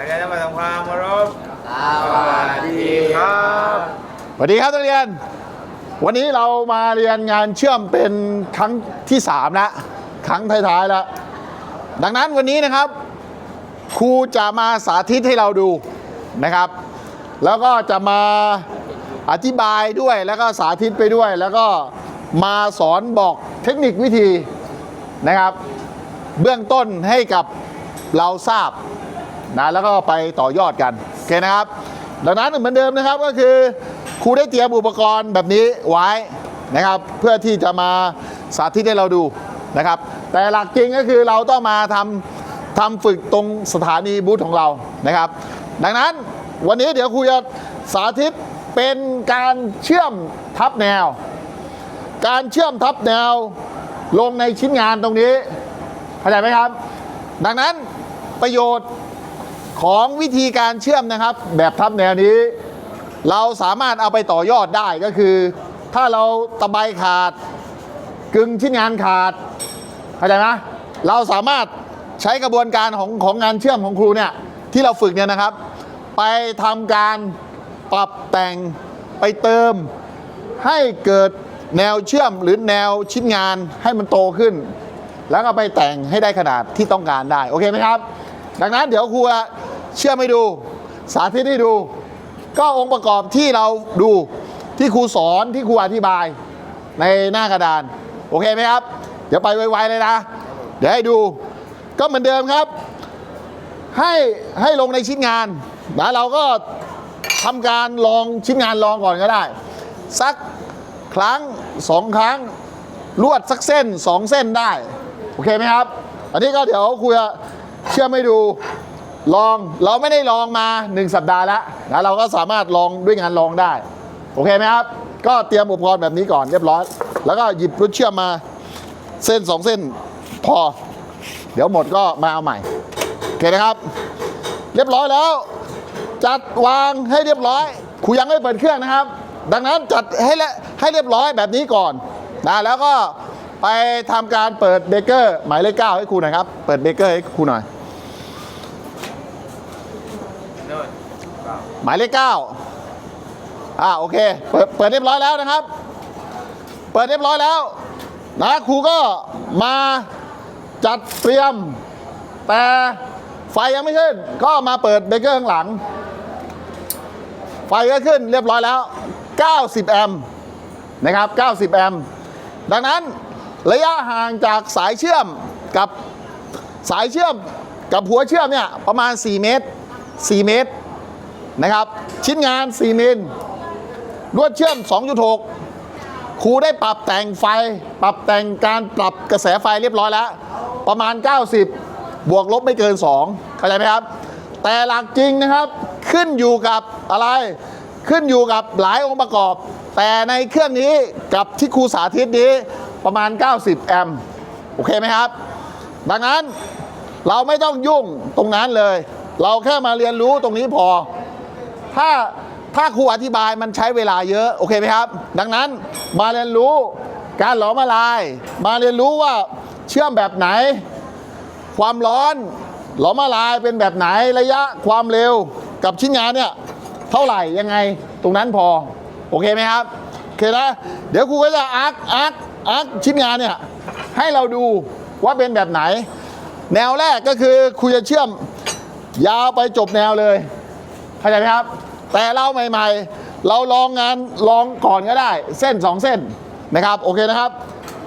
นักเรียนมดทำความเคารพสวัสดีครับสวัสดีครับนักเรียน วันนี้เรามาเรียนงานเชื่อมเป็นครั้งที่3แล้วครั้งท้ายๆแล้ว ดังนั้นวันนี้นะครับ ครูจะมาสาธิตให้เราดูนะครับ แล้วก็จะมาอธิบายด้วยแล้วก็สาธิตไปด้วย แล้วก็มาสอนบอกเทคนิควิธีนะครับ เบื้องต้นให้กับเราทราบ นะแล้วก็ไปต่อยอดกันโอเคนะครับ ดังนั้นเหมือนเดิมนะครับก็คือครูได้เตรียมอุปกรณ์แบบนี้ไว้นะครับ เพื่อที่จะมาสาธิตให้เราดูนะครับ แต่หลักจริงก็คือเราต้องมาทำทำฝึกตรงสถานีบูธของเรานะครับ ดังนั้นวันนี้เดี๋ยวครูจะสาธิตเป็นการเชื่อมทับแนว การเชื่อมทับแนวลงในชิ้นงานตรงนี้เข้าใจไหมครับ ดังนั้นประโยชน์ ของวิธีการเชื่อมนะครับ แบบทับแนวนี้ เราสามารถเอาไปต่อยอดได้ก็คือ ถ้าเราตะไบขาด กึ่งชิ้นงานขาดเข้าใจไหมเราสามารถใช้กระบวนการของของงานเชื่อมของครูเนี่ยที่เราฝึกเนี่ยนะครับ ไปทำการปรับแต่งไปเติม ให้เกิดแนวเชื่อมหรือแนวชิ้นงานให้มันโตขึ้น แล้วก็ไปแต่งให้ได้ขนาดที่ต้องการได้ โอเคไหมครับ ดังนั้นเดี๋ยวครูเชื่อไมให้ดู สาธิตให้ดู ก็องค์ประกอบที่เราดูที่ครูสอนที่ครูอธิบายในหน้ากระดาน โอเคไหมครับ เดี๋ยวไปไวๆเลยนะ เดี๋ยวให้ดู ก็เหมือนเดิมครับ ให้ให้ลงในชิ้นงานนะเราก็ทำการลองชิ้นงานลองก่อนก็ได้ สักครั้งสองครั้งลวดสักเส้นสองเส้นได้ โอเคไหมครับ อันนี้ก็เดี๋ยวครูจะ เชื่อไมให้ดูลองเราไม่ได้ลองมา 1 สัปดาห์แล้วนะเราก็สามารถลองด้วยงานลองได้ โอเคไหมครับ ก็เตรียมอุปกรณ์แบบนี้ก่อนเรียบร้อย แล้วก็หยิบรถเชื่อมมาเส้นสองเส้นพอ เดี๋ยวหมดก็มาเอาใหม่ โอเคนะครับ เรียบร้อยแล้ว จัดวางให้เรียบร้อยครูยังไม่เปิดเครื่องนะครับ ดังนั้นจัดให้และให้เรียบร้อยแบบนี้ก่อนนะแล้วก็ไปทำการเปิดเบเกอร์หมายเลขเก้าให้ครูหน่อยครับ เปิดเบเกอร์ให้ครูหน่อย โน่น หมายเลขเก้าอ่าโอเคเปิดเปิดเรียบร้อยแล้วนะครับ เปิดเรียบร้อยแล้วนะครูก็มาจัดเตรียม แต่ไฟยังไม่ขึ้น ก็มาเปิดเบเกอร์ข้างหลัง ไฟก็ขึ้นเรียบร้อยแล้ว 90 แอมป์นะครับ 90 แอมป์ดังนั้นระยะห่างจากสายเชื่อมกับสายเชื่อมกับหัวเชื่อมเนี่ยประมาณ 4 เมตร 4 เมตร นะครับ ชิ้นงาน 4 มิลลวดเชื่อม 2.6 ครูได้ปรับแต่งไฟ ปรับแต่งการปรับกระแสไฟเรียบร้อยแล้ว ประมาณ 90 บวกลบไม่เกิน 2 เข้าใจไหมครับ แต่หลักจริงนะครับ ขึ้นอยู่กับอะไร ขึ้นอยู่กับหลายองค์ประกอบ แต่ในเครื่องนี้กับที่ครูสาธิตนี้ประมาณ 90 แอมป์โอเคไหมครับ ดังนั้นเราไม่ต้องยุ่งตรงนั้นเลย เราแค่มาเรียนรู้ตรงนี้พอ ถ้าถ้าครูอธิบายมันใช้เวลาเยอะโอเคไหมครับ ดังนั้นมาเรียนรู้การหลอมละลาย มาเรียนรู้ว่าเชื่อมแบบไหน ความร้อนหลอมละลายเป็นแบบไหนระยะความเร็วกับชิ้นงานเนี่ยเท่าไหร่ยังไงตรงนั้นพอ โอเคไหมครับโอเคนะเดี๋ยวครูก็จะอาร์คอาร์คอาร์คชิ้นงานเนี่ยให้เราดูว่าเป็นแบบไหน แนวแรกก็คือครูจะเชื่อมยาวไปจบแนวเลย เข้าใจไหมครับ แต่เราใหม่ๆ เราลองงานลองก่อนก็ได้ เส้น 2 เส้นนะครับ โอเคนะครับ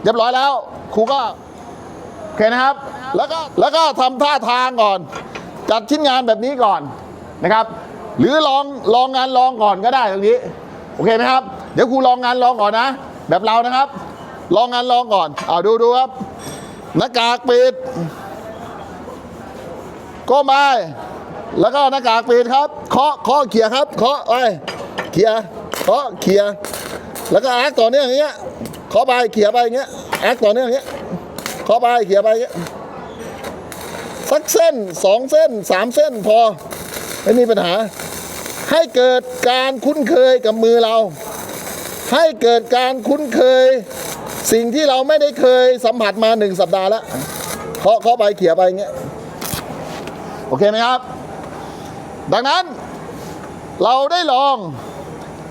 เรียบร้อยแล้วครูก็โอเคนะครับ แล้วก็แล้วก็ทำท่าทางก่อน จัดชิ้นงานแบบนี้ก่อนนะครับ หรือลองลองงานลองก่อนก็ได้ตรงนี้โอเคไหมครับ เดี๋ยวครูลองงานลองก่อนนะ แบบเรานะครับ ลองงานลองก่อนเอาดูดูครับหน้ากากปิดก้มไป แล้วก็หน้ากากปิดครับ เคาะ เคาะเขี่ยครับ เคาะไปเขี่ยเคาะเขี่ยแล้วก็อาร์คต่อเนื่องอย่างเงี้ย เคาะไปเขี่ยไปอย่างเงี้ยอาร์คต่อเนื่องอย่างเงี้ย เคาะไปเขี่ยไปอย่างเงี้ย สักเส้นสองเส้นสามเส้นพอ ไม่มีปัญหา ให้เกิดการคุ้นเคยกับมือเรา ให้เกิดการคุ้นเคย สิ่งที่เราไม่ได้เคยสัมผัสมาหนึ่งสัปดาห์แล้ว เคาะ เคาะไปเขี่ยไปอย่างเงี้ย โอเคไหมครับ ดังนั้นเราได้ลอง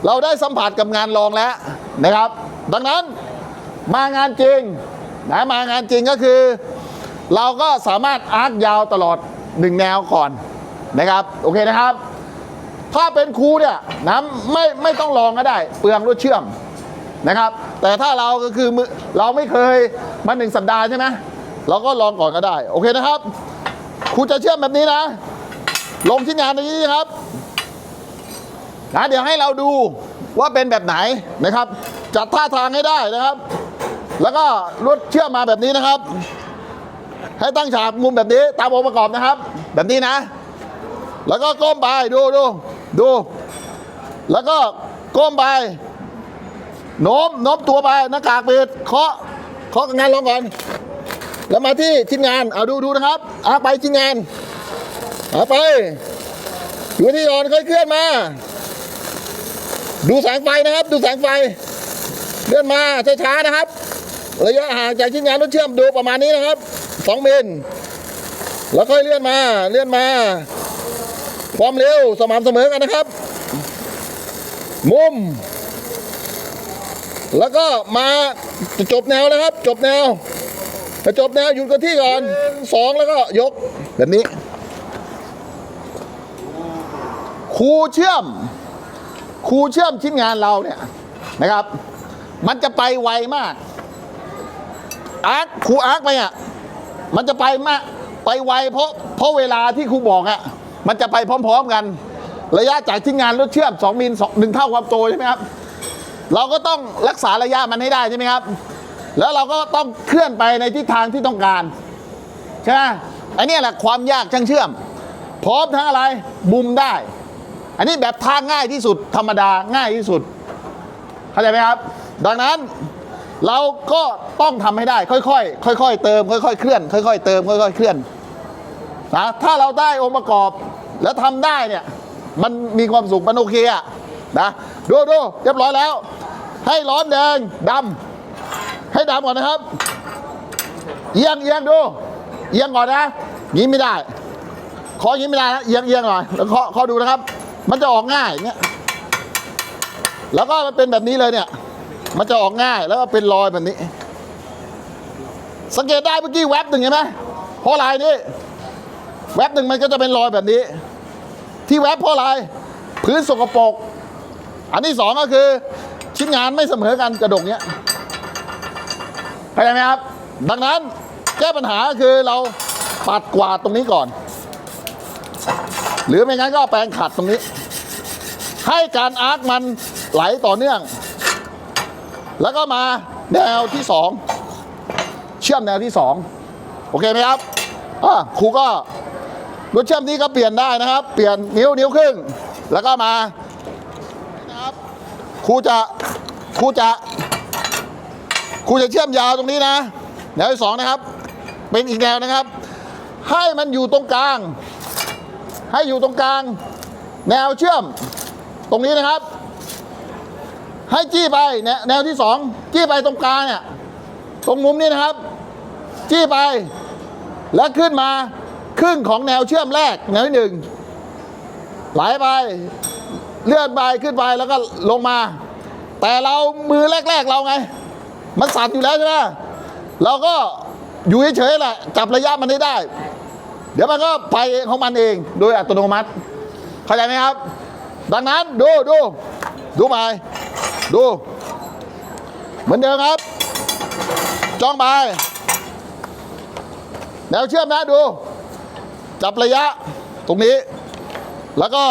เราได้สัมผัสกับงานลองแล้วนะครับ ดังนั้นมางานจริงนะมางานจริงก็คือ เราก็สามารถอาร์คยาวตลอดหนึ่งแนวก่อนนะครับโอเคนะครับ ถ้าเป็นครูเนี่ยนะไม่ไม่ต้องลองก็ได้ เปลืองรถเชื่อมนะครับ แต่ถ้าเราก็คือเราไม่เคยมาหนึ่งสัปดาห์ใช่ไหมเราก็ลองก่อนก็ได้ โอเคนะครับครูจะเชื่อมแบบนี้นะ ลงที่งานนี้ครับนะเดี๋ยวให้เราดูว่าเป็นแบบไหนนะครับ จัดท่าทางให้ได้นะครับ แล้วก็รถเชื่อมมาแบบนี้นะครับ ให้ตั้งฉากมุมแบบนี้ตามองค์ประกอบนะครับ แบบนี้นะ แล้วก็ก้มไปดูดูดู แล้วก็ก้มไปโน้มโน้มตัวไปหน้ากากปิดเคาะเคาะงานลงก่อน แล้วมาที่ชิ้นงานเอาดูดูนะครับเอาไปชิ้นงาน เอาไป อยู่ที่นอนค่อยเคลื่อนมา ดูแสงไฟนะครับ ดูแสงไฟเลื่อนมาช้าๆนะครับ ระยะห่างจากชิ้นงานรถเชื่อมดูประมาณนี้นะครับสองเมตรแล้วค่อยเลื่อนมาเลื่อนมา ความเร็วสม่ำเสมอกันนะครับ มุม แล้วก็มาจบแนวนะครับ จบแนวจบแนวหยุดกันที่ก่อนสองแล้วก็ยกแบบนี้ค รูเชื่อมครูเชื่อมชิ้นงานเราเนี่ยนะครับ มันจะไปไวมากอาร์คครูอาร์คไปอะมันจะไปมาไปไวเพราะเพราะเวลาที่ครูบอกอะมันจะไปพร้อม ๆกัน ระยะจากที่งานรถเชื่อม 2มิล2 1เท่าความโตใช่ไหมครับเราก็ต้องรักษาระยะมันให้ได้ใช่ไหมครับ แล้วเราก็ต้องเคลื่อนไปในทิศทางที่ต้องการใช่ไหมอ้เนี่ยแหละความยากช่างเชื่อม พร้อมทั้งอะไรมุมได้ อันนี้แบบทางง่ายที่สุดธรรมดาง่ายที่สุด เข้าใจไหมครับ ดังนั้นเราก็ต้องทำให้ได้ ค่อยๆค่อยๆเติม ค่อยๆเคลื่อน ค่อยๆเติมค่อยๆเคลื่อนนะถ้าเราได้องค์ประกอบแล้วทำได้เนี่ยมันมีความสุขมันโอเคอะนะดูดูเรียบร้อยแล้ว ให้ร้อนแดงดำให้ดำก่อนนะครับเอียงเอียงดูเอียงก่อนนะงี้ไม่ได้ขออย่างนี้ไม่ได้นะเอียงเอียงหน่อยแล้วเคาะเคาะดูนะครับ มันจะออกง่ายอย่างเงี้ยแล้วก็มันเป็นแบบนี้เลยเนี่ย มันจะออกง่ายแล้วก็เป็นรอยแบบนี้ สังเกตได้เมื่อกี้แวบหนึ่งเห็นไหมเพราะอะไรนี่แวบหนึ่งมันก็จะเป็นรอยแบบนี้ ที่แวบเพราะอะไรพื้นสกปรกอันที่สองก็คือ ชิ้นงานไม่เสมอกันกระดกเนี้ยเข้าใจไหมครับ ดังนั้นแก้ปัญหาคือเราปัดกวาดตรงนี้ก่อน หรือไม่งั้นก็แปรงขัดตรงนี้ ให้การอาร์คมันไหลต่อเนื่อง แล้วก็มาแนวที่สองเชื่อมแนวที่สองโอเคไหมครับอะครูก็รถเชื่อมนี้ก็เปลี่ยนได้นะครับ เปลี่ยนนิ้วนิ้วครึ่ง แล้วก็มานะครับครูจะครูจะครูจะเชื่อมยาวตรงนี้นะ แนวที่สองนะครับ เป็นอีกแนวนะครับ ให้มันอยู่ตรงกลาง ให้อยู่ตรงกลาง แนวเชื่อมตรงนี้นะครับ ให้จี้ไปแนวที่สองจี้ไปตรงกลางเนี่ยตรงมุมนี้นะครับ จี้ไป แล้วขึ้นมาครึ่งของแนวเชื่อมแรกแนวที่หนึ่งไหลไปเลื่อนไปขึ้นไปแล้วก็ลงมา แต่เรามือแรก ๆเราไง มันสั่นอยู่แล้วใช่ไหมเราก็อยู่เฉยๆแหละจับระยะมันให้ได้ เดี๋ยวมันก็ไปเองของมันเองโดยอัตโนมัติ เข้าใจไหมครับ ดังนั้นดูดูดูไปดู เหมือนเดิมครับ จ้องไปแนวเชื่อมนะดู จับระยะตรงนี้ แล้วก็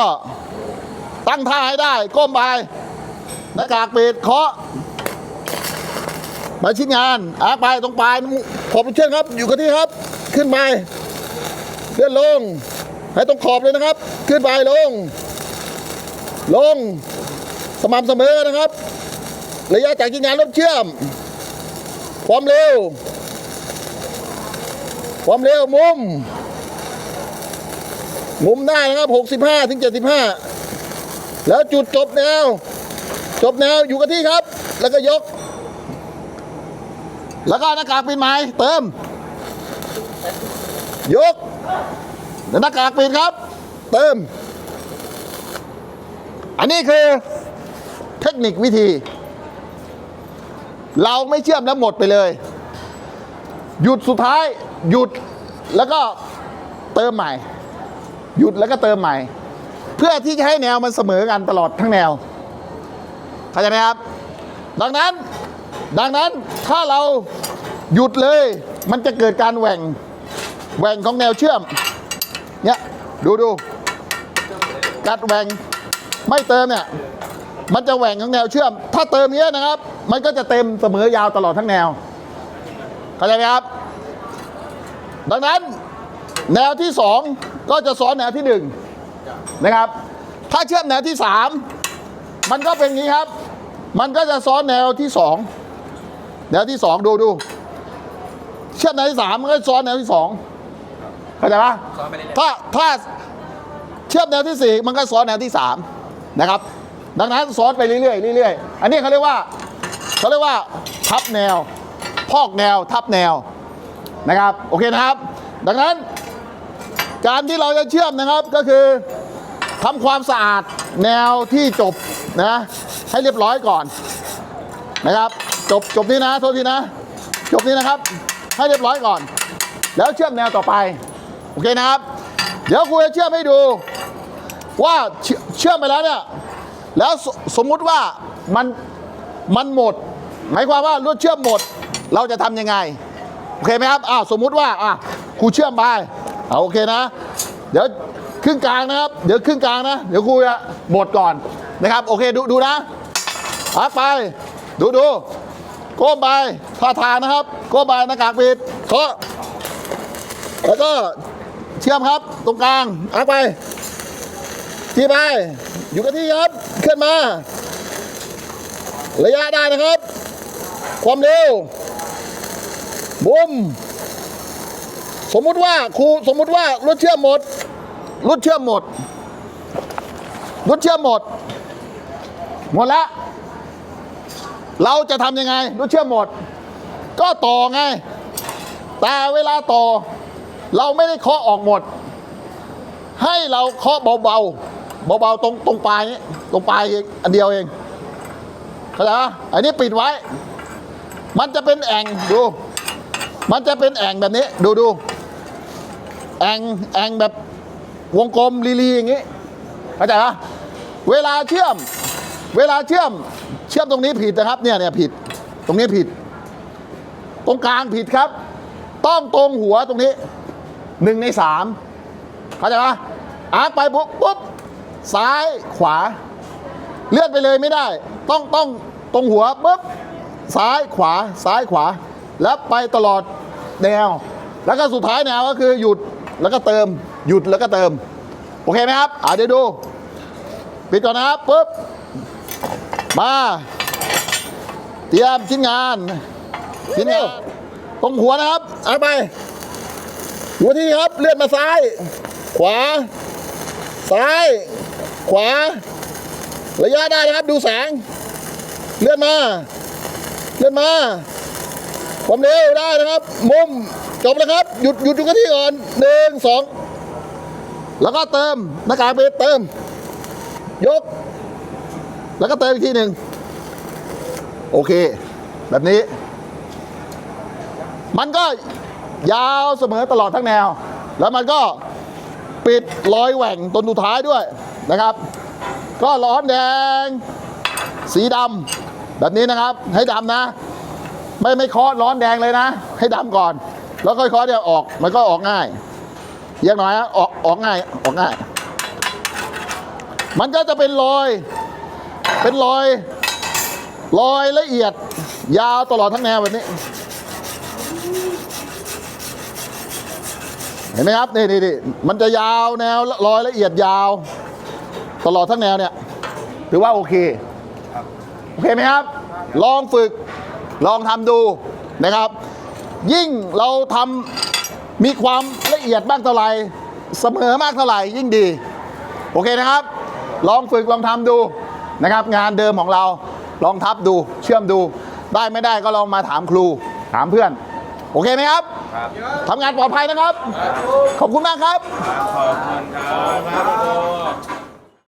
ตั้งท่าให้ได้ ก้มไปหน้ากากปิดเคาะมาชิ้นงานอาร์ไปตรงปลายขอบเชื่อครับ อยู่กับที่ครับ ขึ้นไป ลื่อนลง ให้ตรงขอบเลยนะครับ ขึ้นไปลง ลง สม่ำเสมอนะครับ ระยะจากชิ้นงานรถเชื่อม ความเร็ว ความเร็วมุม มุมได้นะครับ 65ถึง75 แล้วจุดจบแนว จบแนวอยู่กับที่ครับ แล้วก็ยก แล้วก็หน้ากากปิดไม้เติมยก แล้วหน้ากากปิดครับ เติม อันนี้คือเทคนิควิธี เราไม่เชื่อมแล้วหมดไปเลย หยุดสุดท้าย หยุดแล้วก็เติมใหม่ หยุดแล้วก็เติมใหม่ เพื่อที่จะให้แนวมันเสมอกันตลอดทั้งแนวเข้าใจไหมครับ ดังนั้น ดังนั้นถ้าเราหยุดเลย มันจะเกิดการแหว่ง แหว่งของแนวเชื่อม เนี่ย ดูดู กัดแหว่ง ไม่เติมเนี่ย มันจะแหว่งของแนวเชื่อม ถ้าเติมเนี้ยนะครับ มันก็จะเต็มเสมอยาวตลอดทั้งแนว เข้าใจไหมครับ ดังนั้นแนวที่สองก็จะซ้อนแนวที่หนึ่งนะครับ ถ้าเชื่อมแนวที่สามมันก็เป็นอย่างนี้ครับ มันก็จะซ้อนแนวที่สองแนวที่สองดูดูเชื่อมแนวที่สามมันก็ซ้อนแนวที่สอง เข้าใจปะซ้อนไปเรื่อยถ้าถ้าเชื่อมแนวที่สี่มันก็ซ้อนแนวที่สามนะครับ ดังนั้นซ้อนไปเรื่อยๆเรื่อยๆ อันนี้เขาเรียกว่าเขาเรียกว่าทับแนว พอกแนวทับแนวนะครับ โอเคนะครับ ดังนั้น การที่เราจะเชื่อมนะครับก็คือทำความสะอาดแนวที่จบนะให้เรียบร้อยก่อนนะครับ จบจบนี้นะโทษทีนะ จบนี้นะครับ ให้เรียบร้อยก่อน แล้วเชื่อมแนวต่อไป โอเคนะครับ เดี๋ยวครูจะเชื่อมให้ดู ว่าเชื่อมไปแล้วเนี่ยแล้วสสมมุติว่ามันมันหมด หมายความว่าลวดเชื่อมหมด เราจะทำยังไงโอเคไหมครับอ้าวสมมุติว่าอะครูเชื่อมไปเอาโอเคนะ เดี๋ยวครึ่งกลางนะครับ เดี๋ยวครึ่งกลางนะ เดี๋ยวครูจะบดก่อนนะครับ โอเคดูดูนะพักไป ดูดูก้มไปท่าทางนะครับก้มไปหน้ากากปิดเคาะแล้วก็ เชื่อมครับ ตรงกลางอักไป ที่ไป อยู่กับที่ครับขึ้นมา ระยะได้นะครับ ความเร็วบุ้มสมมุติว่าครูสมมุติว่ารถเชื่อมหมดรถเชื่อมหมดรถเชื่อมหมด หมดล้วเราจะทำยังไงรถเชื่อมหมด ก็ต่อไง แต่เวลาต่อ เราไม่ได้เคาะออกหมด ให้เราเคาะเบาๆเบาๆตรงตรงปลายนี้ตรงปลายเองอันเดียวเองเข้าใจปะอันนี้ปิดไว้ มันจะเป็นแอ่งดู มันจะเป็นแอ่งแบบนี้ ดูดูแอ่งแอ่งแบบวงกลมลีๆอย่างนี้เข้าใจปะเวลาเชื่อม เวลาเชื่อมเชื่อมตรงนี้ผิดนะครับเนี่ยเนี่ยผิด ตรงนี้ผิด ตรงกลางผิดครับ ต้องตรงหัวตรงนี้ หนึ่งในสามเข้าใจปะอาร์คไปปุ๊บปุ๊บซ้ายขวา เลื่อนไปเลยไม่ได้ ต้องต้องตรงหัวปุ๊บซ้ายขวาซ้ายขวา แล้วไปตลอดแนว แล้วก็สุดท้ายแนวก็คือหยุดแล้วก็เติม หยุดแล้วก็เติม โอเคไหมครับอ่าเดี๋ยวดู ปิดก่อนนะครับปุ๊บมาเตรียมชิ้นงานชิ้นงานตรงหัวนะครับเอาไป หัวที่ครับเลื่อนมาซ้าย ขวา ซ้าย ขวา ระยะได้นะครับดูแสง เลื่อนมา เลื่อนมาความเร็วได้นะครับ มุมจบแล้วครับ หยุดหยุดอยู่กับที่ก่อนหนึ่งสองแล้วก็เติมหน้ากากไปเติม ยก แล้วก็เติมอีกทีหนึ่งโอเค แบบนี้ มันก็ ยาวเสมอตลอดทั้งแนว แล้วมันก็ปิดรอยแหว่งตนสุดท้ายด้วยนะครับ ก็ร้อนแดง สีดำแบบนี้นะครับ ให้ดำนะ ไม่ไม่เคาะร้อนแดงเลยนะ ให้ดำก่อน แล้วค่อยเคาะเดี๋ยวออกมันก็ออกง่ายเยอะหน่อยนะออกออกง่ายออกง่าย มันก็จะเป็นรอย เป็นรอยรอยละเอียดยาวตลอดทั้งแนวแบบนี้ เห็นไหมครับนี่นี่นี่มันจะยาวแนวรอยละเอียดยาว ตลอดทั้งแนวเนี่ยถือว่าโอเคโอเคไหมครับ ลองฝึกลองทำดูนะครับ ยิ่งเราทำมีความละเอียดมากเท่าไหร่เสมอมากเท่าไหร่ยิ่งดี โอเคนะครับ ลองฝึกลองทำดูนะครับ งานเดิมของเราลองทับดูเชื่อมดู ได้ไม่ได้ก็ลองมาถามครูถามเพื่อน โอเคไหมครับครับ ทำงานปลอดภัยนะครับ ขอบคุณมากครับ ขอบคุณครับ